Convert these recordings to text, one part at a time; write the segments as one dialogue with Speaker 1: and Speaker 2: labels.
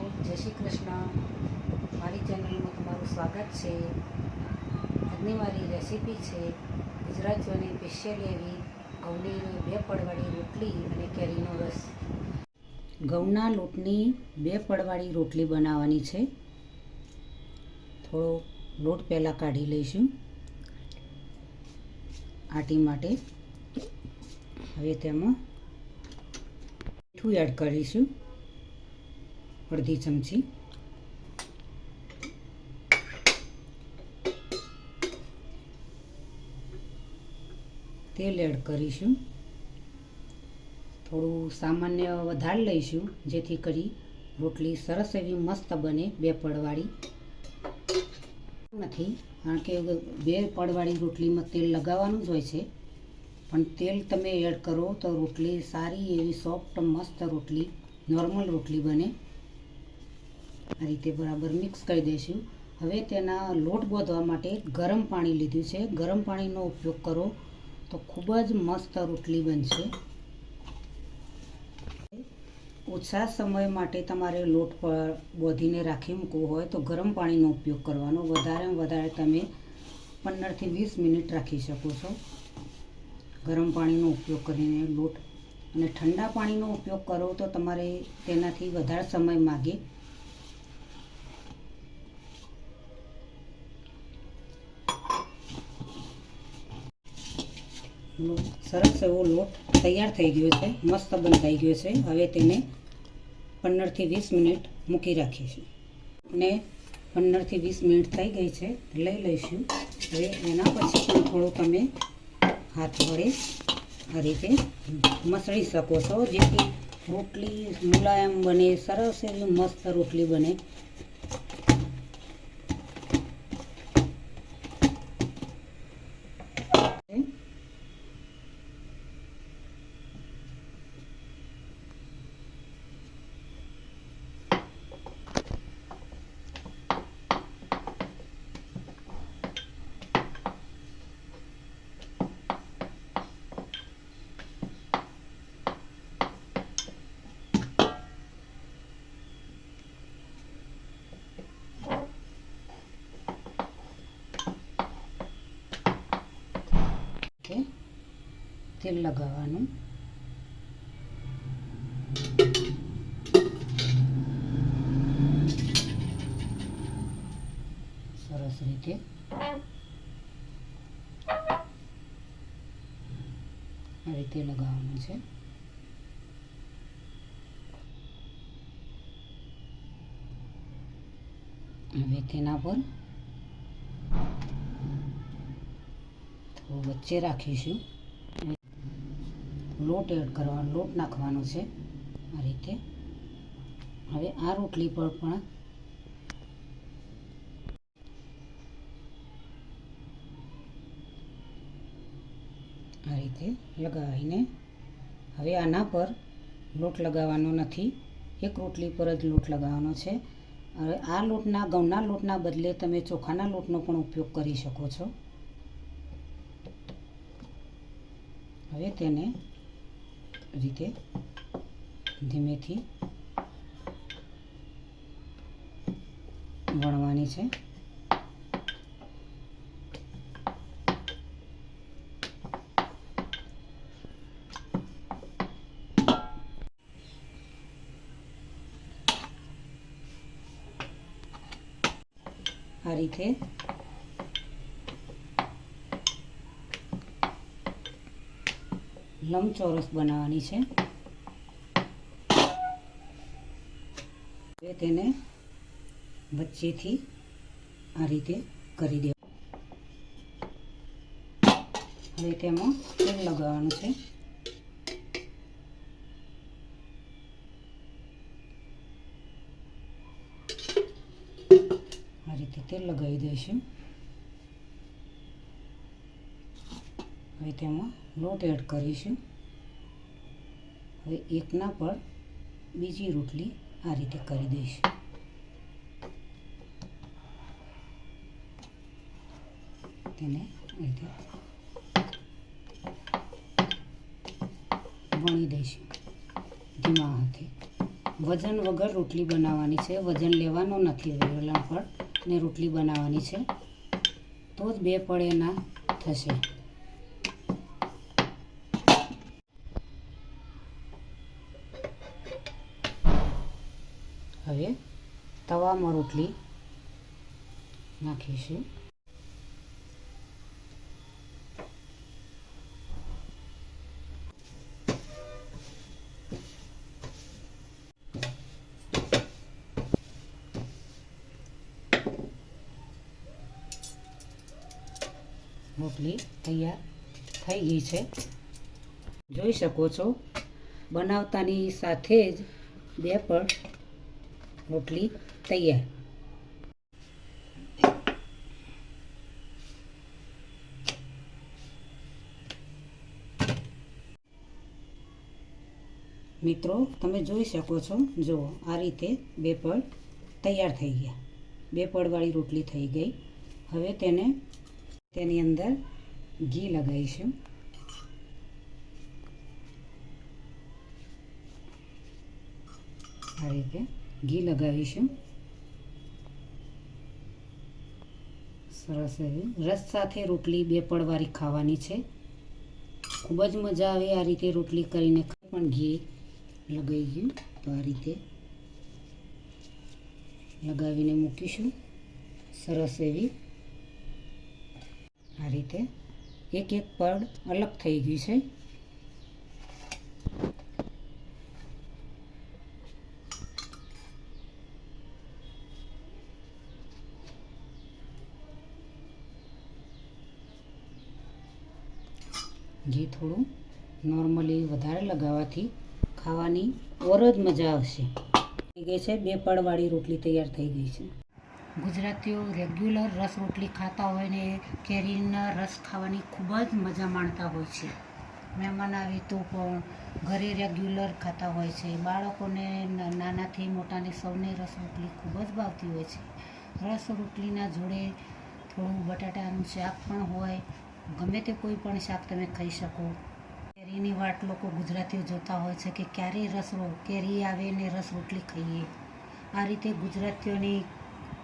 Speaker 1: જય શ્રી કૃષ્ણ. મારી ચેનલમાં તમારું સ્વાગત છે. આજની મારી રેસીપી છે. ગુજરાતીઓની સ્પેશિયલ એવી ઘઉંની બે પડવાળી રોટલી અને કેરીનો રસ. ઘઉંના લોટની બે પડવાળી રોટલી બનાવવાની છે. થોડો લોટ પહેલાં કાઢી લઈશું. આટી માટે. હવે તેમાં મીઠું એડ કરીશું. અડધી ચમચી. તેલ એડ કરીશું. થોડું સામાન્ય વધારે લઈશું, જેથી કરી રોટલી સરસ એવી મસ્ત બને બે પડવાળી નથી કારણ કે બે પડવાળી રોટલીમાં તેલ લગાવવાનું જ હોય છે, પણ તેલ તમે એડ કરો તો રોટલી સારી એવી સોફ્ટ મસ્ત રોટલી, નોર્મલ રોટલી બને. આ રીતે બરાબર મિક્સ કરી દઈશું. હવે તેના લોટ બાંધવા માટે ગરમ પાણી લીધું છે. ગરમ પાણીનો ઉપયોગ કરો તો ખૂબ જ મસ્ત રોટલી બનશે. ઓછા સમય માટે તમારે લોટ પર બોધીને રાખી મૂકવો હોય તો ગરમ પાણીનો ઉપયોગ કરવાનો. વધારે વધારે તમે પંદરથી વીસ મિનિટ રાખી શકો છો. ગરમ પાણીનો ઉપયોગ કરીને લોટ. અને ઠંડા પાણીનો ઉપયોગ કરો તો તમારે તેનાથી વધારે સમય માગે. સરસ એવો લોટ તૈયાર થઈ ગયો છે. મસ્ત બંધાઈ ગયો છે. હવે તેને પંદરથી વીસ મિનિટ મૂકી રાખીશું. ને પંદરથી વીસ મિનિટ થઈ ગઈ છે. લઈ લઈશું. હવે એના પછી પણ થોડું તમે હાથ વડે આ રીતે મસળી શકો છો. જેથી રોટલી મુલાયમ બને, સરસ એવી મસ્ત રોટલી બને કે તેલ લગાવવાનું. સરસ રીતે. આ રીતે લગાવવાનું છે. હવે તેના પર વચ્ચે રાખીશું. લોટ એડ કરવાનો, લોટ નાખવાનો છે આ રીતે. હવે આ રોટલી પર પણ આ રીતે લગાવીને, હવે આના પર લોટ લગાવવાનો નથી. એક રોટલી પર જ લોટ લગાવવાનો છે. હવે આ લોટના ઘઉંના લોટના બદલે તમે ચોખાના લોટનો પણ ઉપયોગ કરી શકો છો. હવે તેને રીતે ધીમેથી વણવાની છે આ રીતે લંબચોરસ બનાવવાની છે. હવે તેને વચ્ચેથી આ રીતે કરી દેવા હવે તેમાં તેલ લગાવવાનું છે. આ રીતે તેલ લગાવી દઈશું. હવે તેમાં લોટ એડ કરીશું. હવે એકના પર બીજી રોટલી આ રીતે કરી દઈશું. તેને રીતે વણી દઈશું. ધીમા હાથે. વજન વગર રોટલી બનાવવાની છે. વજન લેવાનો નથી. વેલણ પર ને રોટલી બનાવવાની છે. તો જ બે પળ એના થશે. હવે તવામાં રોટલી નાખીશું. રોટલી તૈયાર થઈ ગઈ છે. જોઈ શકો છો, બનાવતાની સાથે જ બે પળ રોટલી તૈયાર. મિત્રો, તમે જોઈ શકો છો, જુઓ, આ રીતે બે પળ તૈયાર થઈ ગયા. બે પળવાળી રોટલી થઈ ગઈ. હવે તેને તેની અંદર ઘી લગાવીશું. આ રીતે ઘી લગાવીશું. સરસ એવી. રસ સાથે રોટલી બે પડવારી ખાવાની છે. ખૂબ જ મજા આવે આ રીતે રોટલી કરીને પણ ઘી લગાવી ગયું તો આ રીતે લગાવીને મૂકીશું. સરસ એવી. આ રીતે એક એક પડ અલગ થઈ ગયું છે ઘી થોડું નોર્મલી વધારે લગાવવાથી ખાવાની ઓર જ મજા આવશે. થઈ ગઈ છે, બે પડવાળી રોટલી તૈયાર થઈ ગઈ છે. ગુજરાતીઓ રેગ્યુલર રસ રોટલી ખાતા હોય ને કેરીના રસ ખાવાની ખૂબ જ મજા માણતા હોય છે. મહેમાન આવે તો પણ ઘરે રેગ્યુલર ખાતા હોય છે. બાળકોને નાનાથી મોટાને સૌને રસ રોટલી ખૂબ જ ભાવતી હોય છે. રસ રોટલીના જોડે થોડું બટાટાનું શાક પણ હોય ગમે તે કોઈ પણ શાક તમે ખાઈ શકો. કેરીની વાટ લોકો ગુજરાતીઓ જોતા હોય છે કે ક્યારે રસ રો- કેરી આવે ને રસ રોટલી ખાઈએ. આ રીતે ગુજરાતીઓની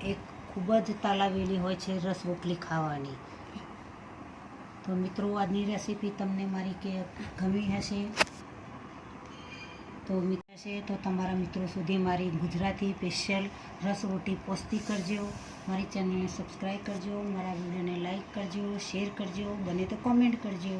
Speaker 1: એક ખૂબ જ તાલાવેલી હોય છે રસ રોટલી ખાવાની. તો મિત્રો, આજની રેસીપી તમને મારી કે, ગમી હશે? તો છે તો તમારા મિત્રો સુધી મારી ગુજરાતી સ્પેશિયલ રસ રોટી પોસ્તી કરજો. મારી ચેનલને સબસ્ક્રાઈબ કરજો, મારા વિડીયોને લાઈક કરજો, શેર કરજો, બને તો કોમેન્ટ કરજો.